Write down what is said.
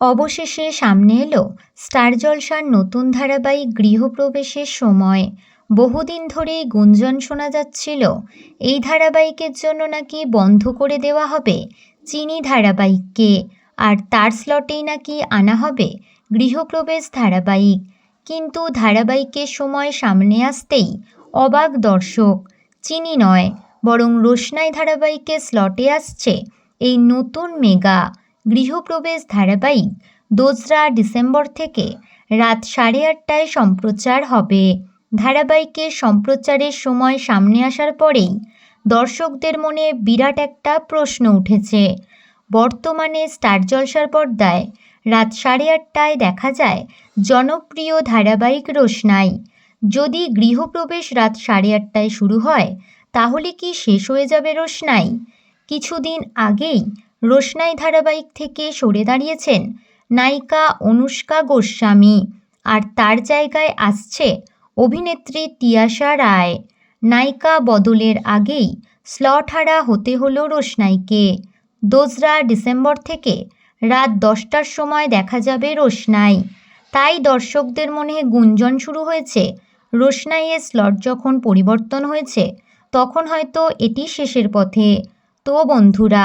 অবশেষে সামনে এলো স্টার জলসার নতুন ধারাবাহিক গৃহপ্রবেশের সময়। বহুদিন ধরেই গুঞ্জন শোনা যাচ্ছিল, এই ধারাবাহিকের জন্য নাকি বন্ধ করে দেওয়া হবে, চিনি ধারাবাহিককে, আর তার স্লটেই নাকি আনা হবে গৃহপ্রবেশ ধারাবাহিক। কিন্তু ধারাবাহিকের সময় সামনে আসতেই অবাক দর্শক, চিনি নয়, বরং রোশনাই ধারাবাহিকের স্লটে আসছে এই নতুন মেগা। গৃহপ্রবেশ ধারাবাহিক দোসরা ডিসেম্বর থেকে রাত সাড়ে আটটায় সম্প্রচার হবে। ধারাবাহিকের সম্প্রচারের সময় সামনে আসার পরেই দর্শকদের মনে বিরাট একটা প্রশ্ন উঠেছে। বর্তমানে স্টার জলসার পর্দায় রাত সাড়ে আটটায় দেখা যায় জনপ্রিয় ধারাবাহিক রোশনাই। যদি গৃহপ্রবেশ রাত সাড়ে আটটায় শুরু হয়, তাহলে কি শেষ হয়ে যাবে রোশনাই? কিছুদিন আগেই রোশনাই ধারাবাহিক থেকে সরে দাঁড়িয়েছেন নায়িকা অনুষ্কা গোস্বামী। আর তার জায়গায় আসছে অভিনেত্রী তিয়াশা রায়। নায়িকা বদলের আগেই স্লট হারা হতে হলো রোশনাইকে। দোসরা ডিসেম্বর থেকে রাত দশটার সময় দেখা যাবে রোশনাই। তাই দর্শকদের মনে গুঞ্জন শুরু হয়েছে। রোশনাইয়ের স্লট যখন পরিবর্তন হয়েছে, তখন হয়তো এটি শেষের পথে। তো বন্ধুরা